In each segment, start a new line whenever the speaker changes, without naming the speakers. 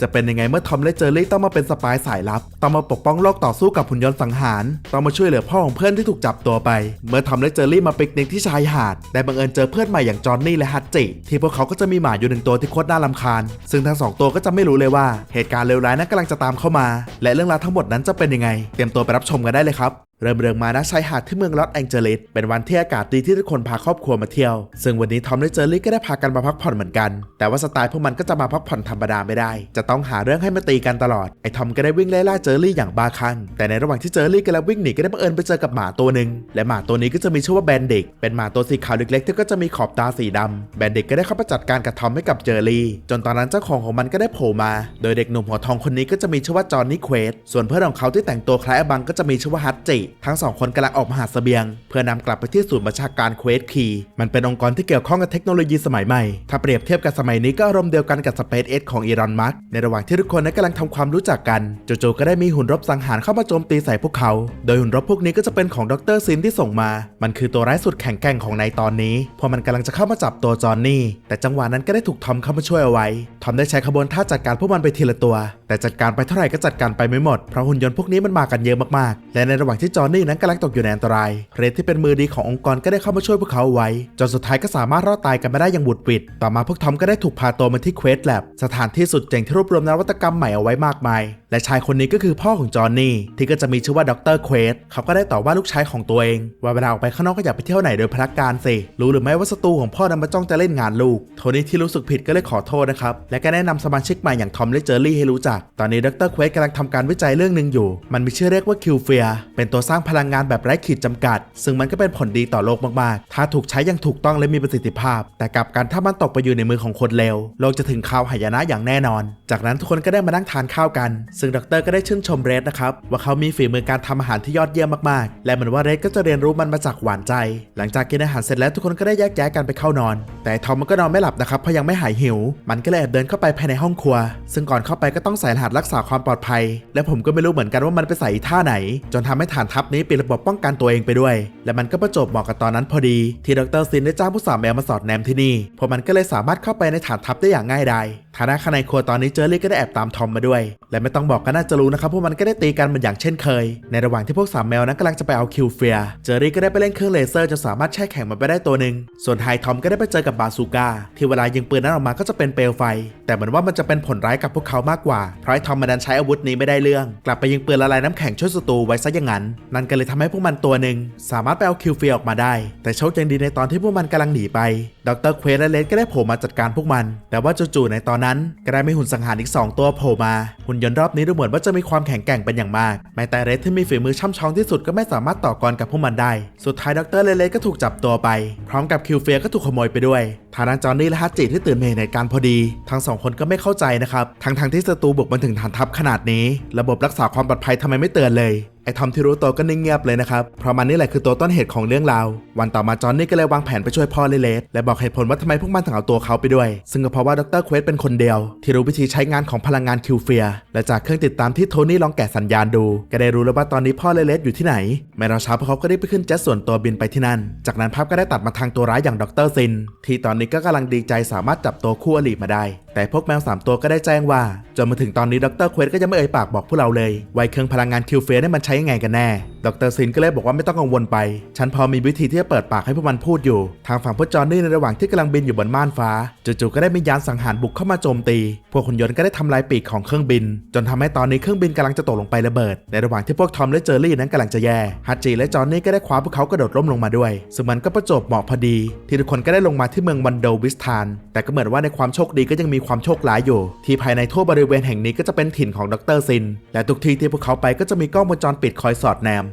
จะเป็นยังไงเมื่อทอมและเจอรี่ต้องมาเป็นสปายสายลับ ต้องมาปกป้องโลกต่อสู้กับหุ่นยนต์สังหาร ต้องมาช่วยเหลือพ่อของเพื่อนที่ถูกจับตัวไป เมื่อทอมและเจอรี่มาปิกนิกที่ชายหาด ได้บังเอิญเจอเพื่อนใหม่อย่างจอห์นนี่และฮัตจิ ที่พวกเขาก็จะมีหมาอยู่หนึ่งตัวที่โคตรน่ารำคาญ ซึ่งทั้งสองตัวก็จะไม่รู้เลยว่าเหตุการณ์เลวร้ายนั้นกำลังจะตามเข้ามา และเรื่องราวทั้งหมดนั้นจะเป็นยังไง เตรียมตัวไปรับชมกันได้เลยครับเริ่มเรื่องมาณชายหาดที่เมืองลอสแองเจลิสเป็นวันที่อากาศดีที่ทุกคนพาครอบครัวมาเที่ยว ซึ่งวันนี้ทอมและเจอรี่ก็ได้พากันมาพักผ่อนเหมือนกัน แต่ว่าสไตล์พวกมันก็จะมาพักผ่อนธรรมดาไม่ได้ จะต้องหาเรื่องให้มาตีกันตลอด ไอ้ทอมก็ได้วิ่งไล่ล่าเจอรี่อย่างบ้าคลั่งแต่ในระหว่างที่เจอรี่กำลังวิ่งหนีก็ได้บังเอิญไปเจอกับหมาตัวหนึ่งและหมาตัวนี้ก็จะมีชื่อว่าแบนเด็กเป็นหมาตัวสีขาวเล็กๆที่ก็จะมีขอบตาสีดำแบนเด็กก็ได้เข้าไปจัดการกับทอมให้กับเจอรี่จนตอนนั้นเจ้าของของมันก็ได้โผล่มา โดยเด็กหนุ่มหัวทองคนนี้ก็จะมีชื่อว่าจอห์นนี่เควสส่วนเพื่อนของเขาที่แต่งตัวคล้ายอบังก็จะมีชื่อว่าฮัตจิทั้งสองคนกำลังออกมาหาเสบียง เพื่อนำกลับไปที่ศูนย์บัญชาการเควสคีมันเป็นองค์กรที่เกี่ยวข้องกับเทคโนโลยีสมัยใหม่ ถ้าเปรียบเทียบกับสมัยนี้ก็อารมณ์เดียวกันกับสเปซเอของอีรอนมัสในระหว่างที่ทุกคนนั้นกำลังทำความรู้จักกันจู่ๆก็ได้มีหุ่นรบสังหารเข้ามาโจมตีใส่พวกเขา โดยหุ่นรบพวกนี้ก็จะเป็นของดรซินที่ส่งมา มันคือตัวร้ายสุดแข็งแกร่งของในตอนนี้เพราะมันกำลังจะเข้ามาจับตัวจอห์นนี่ แต่จังหวะนั้นก็ได้ถูกทอมเข้ามาช่วยเอาไว้ทอมได้ใช้ขบวนท่าจัดการพวกมันไปทีละตัว แต่จัดการไปเท่าไหร่ก็จัดการไปไม่หมดเพราะหุ่นยนต์พวกนี้มันมากันเยอะมากๆและในระหว่างที่จอห์นนี่นั้นกำลังตกอยู่ในอันตราย เรดที่เป็นมือดีขององค์กรก็ได้เข้ามาช่วยพวกเขาเอาไว้ จนสุดท้ายก็สามารถรอดตายกันมาได้อย่างบุดวิด ต่อมาพวกทอมก็ได้ถูกพาตัวมาที่เควสแลบสถานที่สุดเจ๋งที่รวบรวมนวัตกรรมใหม่เอาไว้มากมาย และชายคนนี้ก็คือพ่อของจอห์นนี่ที่ก็จะมีชื่อว่าดรเควสเขาก็ได้ตอบว่าลูกชายของตัวเอง ว่าเวลาออกไปข้างนอกก็อย่าไปเที่ยวไหนโดยพลักการสิรู้หรือไม่ว่าศัตรูของพ่อนั้นมาจ้องจะเล่นงานลูกโทนี่ที่รู้สึกผิดก็เลยขอโทษนะครับและก็แนะนำสมาชิกใหม่อย่างทอมและเจอรี่ให้รู้จัก ตอนนี้ดรเควสกำลังทำการวิจัยเรื่องหนึ่งอยู่ มันมีชื่อเรียกว่าคิวเฟียเป็นตัวสร้างพลังงานแบบไร้ขีดจำกัด ซึ่งมันก็เป็นผลดีต่อโลกมากๆ ถ้าถูกใช้อย่างถูกต้องและมีประสิทธิภาพ แต่กลับกันถ้ามันตกไปอยู่ในมือของคนเลวโลกจะถึงข่าวหายนะอย่างแน่นอน จากนั้นทุกคนก็ได้มานั่งทานข้าวกัน ซึ่งดรก็ได้ชื่นชมเรดนะครับว่าเขามีฝีมือการทำอาหารที่ยอดเยี่ยมมากๆ และเหมือนว่าเรดก็จะเรียนรู้มันมาจากหวานใจ หลังจากกินอาหารเสร็จแล้วทุกคนก็ได้แยกย้ายกันไปเข้านอน แต่ทอมมันก็นอนไม่หลับนะครับเพราะยังไม่หายหิว มันก็เลยแอบเดินเข้าไปภายในห้องครัว ซึ่งก่อนเข้าไปก็ต้องใส่รหัสรักษาความปลอดภัย และผมก็ไม่รู้เหมือนกันว่ามันไปใส่ท่าไหน จนทำให้ฐานทัพนี้ปิดระบบป้องกันตัวเองไปด้วย และมันก็ประจบเหมาะกับตอนนั้นพอดี ที่ดรซินได้จ้างผู้สาวแมวมาสอดแนมที่นี่พวกมันก็เลยสามารถเข้าไปในฐานทัพได้อย่างง่ายดาย ฐานะข้างในครัวตอนนี้เจอรี่ก็ได้แอบตามทอมมาด้วย และไม่ต้องบอกก็น่าจะรู้นะครับพวกมันก็ได้ตีกันเหมือนอย่างเช่นเคย ในระหว่างที่พวกสามแมวนั้นกำลังจะไปเอาคิวเฟีย เจอรี่ก็ได้ไปเล่นเครื่องเลเซอร์จนสามารถแช่แข็งมันไปได้ตัวหนึ่ง ส่วนไฮทอมก็ได้ไปเจอกับบาซูก้าที่เวลายิงปืนนั้นออกมาก็จะเป็นเปลวไฟ แต่เหมือนว่ามันจะเป็นผลร้ายกับพวกเขามากกว่า เพราะไอ้ทอมมันดันใช้อาวุธนี้ไม่ได้เรื่อง กลับไปยิงปืนละลายน้ำแข็งช่วยศัตรูไว้ซะอย่างนั้น นั่นก็เลยทำให้พวกมันตัวหนึ่งสามารถไปเอาคิวเฟียออกมาได้ แต่โชคยังดีในตอนที่พวกมันกำลังหนีไป ดรเควสและเลสก็ได้โผล่มาจัดการพวกมัน แต่ว่าจู่ๆในตอนนั้นก็ได้มีหุ่นสังหารอีก 2 ตัวโผล่มา หุ่นยนต์รอบนี้ดูเหมือนว่าจะมีความแข็งแกร่งเป็นอย่างมาก แม้แต่เรสที่มีฝีมือช่ำชองที่สุดก็ไม่สามารถต่อกรกับพวกมันได้ สุดท้ายดรเลเลก็ถูกจับตัวไป พร้อมกับคิวเฟียก็ถูกขโมยไปด้วยทางด้านจอห์นนี่และฮัตจิที่ตื่นมาเห็นเหตุการณ์พอดี ทั้งสองคนก็ไม่เข้าใจนะครับ ทั้งทางๆที่ศัตรูบุกมาถึงฐานทัพขนาดนี้ ระบบรักษาความปลอดภัยทำไมไม่เตือนเลย ไอ้ทอมที่รู้ตัวก็นิ่งเงียบเลยนะครับ เพราะมันนี่แหละคือตัวต้นเหตุของเรื่องราว วันต่อมาจอห์นนี่ก็เลยวางแผนไปช่วยพ่อเลเลสและบอกเหตุผลว่าทำไมพวกมันถึงเอาตัวเขาไปด้วย ซึ่งก็เพราะว่าดรเควสเป็นคนเดียว ที่รู้วิธีใช้งานของพลังงานคิวเฟีย และจากเครื่องติดตามที่โทนี่ลองแกะสัญญาณดู ก็ได้รู้แล้วว่าตอนนี้พ่อเลเลสอยู่ที่ไหนไม่รอช้าพวกเขาก็ได้ไปขึ้นเจ็ตส่วนตัวบินไปที่นั่น จากนั้นภาพก็ได้ตัดมาทางตัวร้ายอย่างดรซิน ที่ตอนนี้ก็กำลังดีใจสามารถจับตัวคู่อริมาได้ แต่พวกแมวสามตัวก็ได้แจ้งว่า จนมาถึงตอนนี้ดรเควสก็ยังไม่เอ่ยปากบอกพวกเราเลยว่าไอ้เครื่องพลังงานคิวเฟียนี่มันใช้ยังไงกันแน่ ดรซินก็เลยบอกว่าไม่ต้องกังวลไป ฉันพอมีวิธีที่จะเปิดปากให้พวกมันพูดอยู่ ทางฝั่งพวกจอห์นนี่ในระหว่างที่กำลังบินอยู่บนม่านฟ้าจู่ๆก็ได้มียานสังหารบุกเข้ามาโจมตี พวกหุ่นยนต์ก็ได้ทำลายปีกของเครื่องบิน จนทำให้ตอนนี้เครื่องบินกำลังจะตกลงไประเบิด ในระหว่างที่พวกทอมและเจอรี่นั้นกำลังจะแย่ฮัตจิและจอห์นนี่ก็ได้คว้าพวกเขากระโดดร่มลงมาด้วยซึ่งมันก็ประจบเหมาะพอดี ที่ทุกคนก็ได้ลงมาที่เมืองวันโดวิสทาน แต่ก็เหมือนว่าในความโชคดีก็ยังมีความโชคร้ายอยู่ ที่ภายในทั่วบริเวณแห่งนี้ก็จะเป็นถิ่นของดรซิน และทุกที่ที่พวกเขาไปก็จะมีกล้องวงจรปิดคอยสอดแนม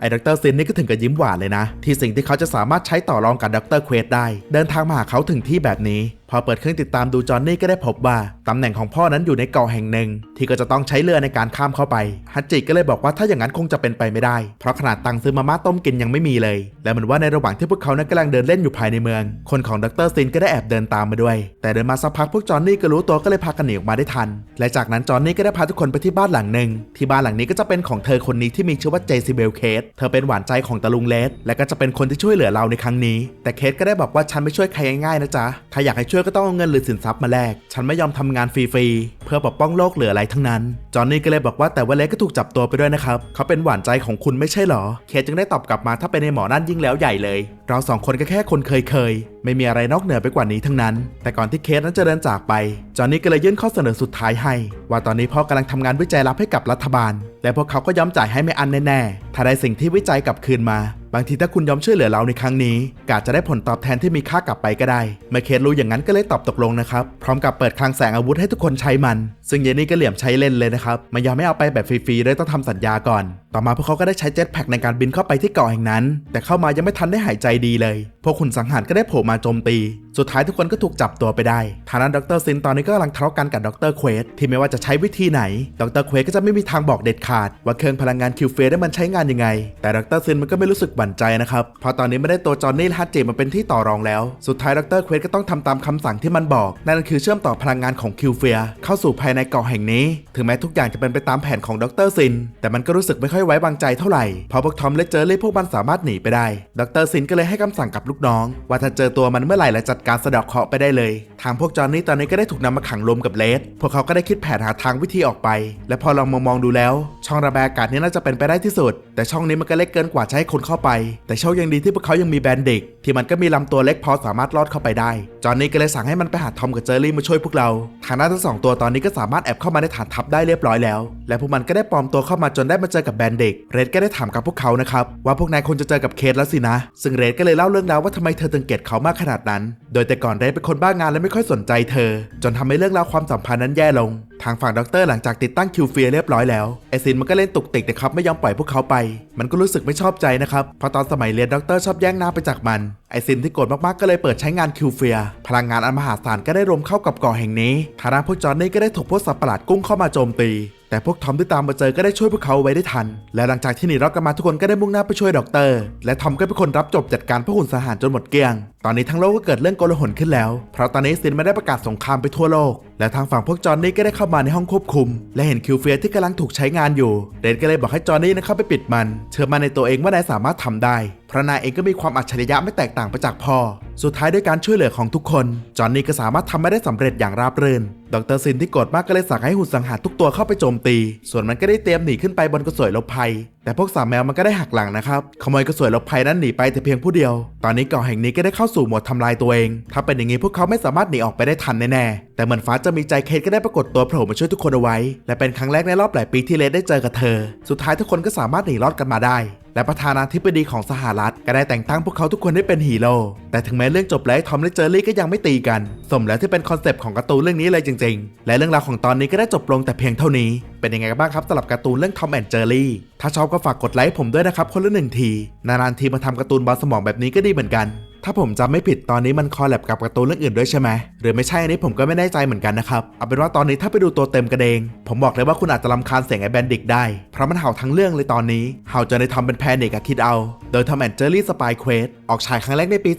ไอ้ดรซินนี่ก็ถึงกับยิ้มหวานเลยนะ ที่สิ่งที่เขาจะสามารถใช้ต่อรองกับดรเควสได้ เดินทางมาหาเขาถึงที่แบบนี้ พอเปิดเครื่องติดตามดูจอห์นนี่ก็ได้พบว่า ตำแหน่งของพ่อนั้นอยู่ในเกาะแห่งหนึ่ง ที่ก็จะต้องใช้เรือในการข้ามเข้าไป ฮัตจิก็เลยบอกว่าถ้าอย่างนั้นคงจะเป็นไปไม่ได้ เพราะขนาดตังซื้อมาม่าต้มกินยังไม่มีเลย และเหมือนว่าในระหว่างที่พวกเขานั้นกำลังเดินเล่นอยู่ภายในเมือง คนของดรซินก็ได้แอบเดินตามมาด้วย แต่เดินมาสักพักพวกจอห์นนี่ก็รู้ตัวก็เลยพากันหนีออกมาได้ทัน และจากนั้นจอห์นนี่ก็ได้พาทุกคนไปที่บ้านหลังหนึ่งที่บ้านหลังนี้ก็จะเป็นของเธอคนนี้ที่มีชื่อว่าเจซิเบลเคสเธอเป็นหวานใจของตะลุงเลสและก็จะเป็นคนที่ช่วยเหลือเราในครั้งนี้ แต่เคสก็ได้บอกว่าฉันไม่ช่วยใครง่ายๆนะจ๊ะถ้าอยากให้ช่วยก็ต้องเอาเงินหรือสินทรัพย์มาแลกฉันไม่ยอมทำงานฟรีๆเพื่อปกป้องโลกเหลืออะไรทั้งนั้น จอห์นนี่ก็เลยบอกว่าแต่ว่าเลสก็ถูกจับตัวไปด้วยนะครับเขาเป็นหวานใจของคุณไม่ใช่เหรอ เคสจึงได้ตอบกลับมาถ้าเป็นในหมอนั่นยิ่งแล้วใหญ่เลย เราสองคนก็แค่คนเคยๆ ไม่มีอะไรนอกเหนือไปกว่านี้ทั้งนั้น แต่ก่อนที่เคสนั้นจะเดินจากไป จอห์นนี่ก็เลยยื่นข้อเสนอสุดท้ายให้ ว่าตอนนี้พ่อกำลังทำงานวิจัยลับให้กับรัฐบาล และพวกเขาก็ยอมจ่ายให้ไม่อันแน่ๆถ้าได้สิ่งที่วิจัยกลับคืนมา บางทีถ้าคุณยอมช่วยเหลือเราในครั้งนี้กาจจะได้ผลตอบแทนที่มีค่ากลับไปก็ได้เมื่อเคสรู้อย่างนั้นก็เลยตอบตกลงนะครับพร้อมกับเปิดคลังแสงอาวุธให้ทุกคนใช้มัน ซึ่งเยนนี่ก็เหลี่ยมใช้เล่นเลยนะครับไม่ยอมไม่เอาไปแบบฟรีๆเลยต้องทำสัญญาก่อน ต่อมาพวกเขาก็ได้ใช้เจ็ตแพ็กในการบินเข้าไปที่เกาะแห่งนั้น แต่เข้ามายังไม่ทันได้หายใจดีเลย พวกขุนสังหารก็ได้โผล่มาโจมตี สุดท้ายทุกคนก็ถูกจับตัวไปได้ทางด้านดรซินตอนนี้ก็กำลังทะเลาะกันกับดรเควสที่ไม่ว่าจะใช้วิธีไหน ดรเควสก็จะไม่มีทางบอกเด็ดขาด ว่าเครื่องพลังงานคิวเฟสได้มันใช้งานยังไง แต่ดรซินมันก็ไม่รู้สึกบั่นใจนะครับเพราะตอนนี้ไม่ได้ตัวจอห์นนี่และฮัตเจมาเป็นที่ต่อรองแล้ว สุดท้ายดรเควสก็ต้องทำตามคำสั่งที่มันบอก นั่นก็คือเชื่อมต่อพลังงานของคิวเฟียเข้าสู่ภายในเกาะแห่งนี้ ถึงแม้ทุกอย่างจะเป็นไปตามแผนของดรซิน แต่มันก็รู้สึกไม่ค่อยไว้วางใจเท่าไหร่เพราะพวกทอมและเจอรี่พวกมันสามารถหนีไปได้ ดรซินก็เลยให้คำสั่งกับลูกน้อง ว่าถ้าเจอตัวมันเมื่อไหร่และจัดการสะเดอกเคราะห์ไปได้เลย ทางพวกจอห์นนี่ตอนนี้ก็ได้ถูกนำมาขังรวมกับเลสพวกเขาก็ได้คิดแผนหาทางวิธีออกไป และพอลองมองมองดูแล้วช่องระบายอากาศนี้น่าจะเป็นไปได้ที่สุด แต่ช่องนี้มันก็เล็กเกินกว่าจะให้คนเข้าไป แต่โชคยังดีที่พวกเขายังมีแบนเด็ก ที่มันก็มีลำตัวเล็กพอสามารถลอดเข้าไปได้ จอนนี่ก็เลยสั่งให้มันไปหาทอมกับเจอรี่มาช่วยพวกเราทางด้านทั้งสองตัวตอนนี้ก็สามารถแอบเข้ามาในฐานทัพได้เรียบร้อยแล้ว และพวกมันก็ได้ปลอมตัวเข้ามาจนได้มาเจอกับแบนเด็ก เรดก็ได้ถามกับพวกเขานะครับว่าพวกนายคงจะเจอกับเคสแล้วสินะ ซึ่งเรดก็เลยเล่าเรื่องราวว่าทำไมเธอถึงเกลียดเขามากขนาดนั้น โดยแต่ก่อนเรดเป็นคนบ้างานและไม่ค่อยสนใจเธอ จนทำให้เรื่องราวความสัมพันธ์นั้นแย่ลง ทางฝั่งด็อกเตอร์หลังจากติดตั้งคิวเฟียเรียบร้อยแล้วไอซินมันก็เล่นตุกติกนะครับไม่ยอมปล่อยพวกเขาไป มันก็รู้สึกไม่ชอบใจนะครับเพราะตอนสมัยเรียนด็อกเตอร์ชอบแย่งหน้าไปจากมันไอซินที่โกรธมากๆก็เลยเปิดใช้งานคิวเฟีย พลังงานอันมหาศาลก็ได้รวมเข้ากับเกาะแห่งนี้ทางด้าพวกจอห์นนี่ก็ได้ถูกพวกสัตว์ประหลาดกุ้งเข้ามาโจมตี แต่พวกทอมที่ตามมาเจอก็ได้ช่วยพวกเขาไว้ได้ทัน และหลังจากที่หนีรอดกันมาทุกคนก็ได้มุ่งหน้าไปช่วยด็อกเตอร์ และทอมก็เป็นคนรับจบจัดการพวกหุ่นสหารจนหมดเกลี้ยง ตอนนี้ทั้งโลกก็เกิดเรื่องโกลาหลขึ้นแล้ว เพราะตอนนี้ซินไม่ได้ประกาศสงครามไปทั่วโลก และทางฝั่งพวกจอห์นนี่ก็ได้เข้ามาในห้องควบคุม และเห็นคิวเฟียที่กำลังถูกใช้งานอยู่เรนก็เลยบอกให้จอห์นนี่นะเข้าไปปิดมัน เชื่อมันในตัวเองว่านายสามารถทำได้ พระนายเองก็มีความอัจฉริยะไม่แตกต่างไปจากพ่อ สุดท้ายด้วยการช่วยเหลือของทุกคน จอห์นนี่ก็สามารถทำไม่ได้สำเร็จอย่างราบรื่น ดรซินที่โกรธมากก็เลยสั่งให้หุ่นสังหารทุกตัวเข้าไปโจมตี ส่วนมันก็ได้เตรียมหนีขึ้นไปบนกระสวยลบภัย แต่พวกสามแมวมันก็ได้หักหลังนะครับ ขโมยกระสวยลบภัยนั้นหนีไปแต่เพียงผู้เดียว ตอนนี้เกาะแห่งนี้ก็ได้เข้าสู่โหมดทำลายตัวเอง ถ้าเป็นอย่างนี้พวกเขาไม่สามารถหนีออกไปได้ทันแน่ๆ แต่เหมือนฟ้าจะมีใจเคทก็ได้ปรากฏตัวโผล่มาช่วยทุกคนเอาไว้ และเป็นครั้งแรกในรอบหลายปีที่เลดได้เจอกับเธอ สุดท้ายทุกคนก็สามารถหนีรอดกันมาได้ และประธานาธิบดีของสหรัฐก็ได้แต่งตั้งพวกเขาทุกคนให้เป็นฮีโร่แต่ถึงแม้เรื่องจบแล้วทอมและเจอรี่ก็ยังไม่ตีกัน สมแล้วที่เป็นคอนเซปต์ของการ์ตูนเรื่องนี้เลยจริง ๆ และเรื่องราวของตอนนี้ก็ได้จบลงแต่เพียงเท่านี้ เป็นยังไงกันบ้างครับสำหรับการ์ตูนเรื่องทอมแอนด์เจอรี่ถ้าชอบก็ฝากกดไลค์ให้ผมด้วยนะครับคนละหนึ่งทีนานๆทีมาทำการ์ตูนบาสมองแบบนี้ก็ดีเหมือนกัน ถ้าผมจำไม่ผิดตอนนี้มันคอลแลบกับการ์ตูนเรื่องอื่นด้วยใช่ไหมหรือไม่ใช่อันนี้ผมก็ไม่แน่ใจเหมือนกันนะครับ เอาเป็นว่าตอนนี้ถ้าไปดูตัวเต็มกันเอง ผมบอกเลยว่าคุณอาจจะรำคาญเสียงไอ้แบนดิกได้ เพราะมันเห่าทั้งเรื่องเลยตอนนี้เห่าจนในทอมเป็นแพนิกอะคิดเอา โดยทอมแอนเจอรี่สปายเควสออกฉายครั้งแรกในปี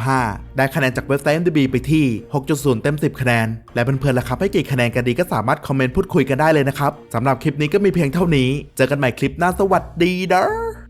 2015 ได้คะแนนจากเว็บไซต์ MDB ไปที่ 6.0 เต็ม 10 คะแนน และเพื่อนๆล่ะครับให้กี่คะแนนกันดีก็สามารถคอมเมนต์พูดคุยกันได้เลยนะครับสำหรับคลิปนี้ก็มีเพียงเท่านี้ เจอกันใหม่คลิปหน้าสวัสดีเด้อ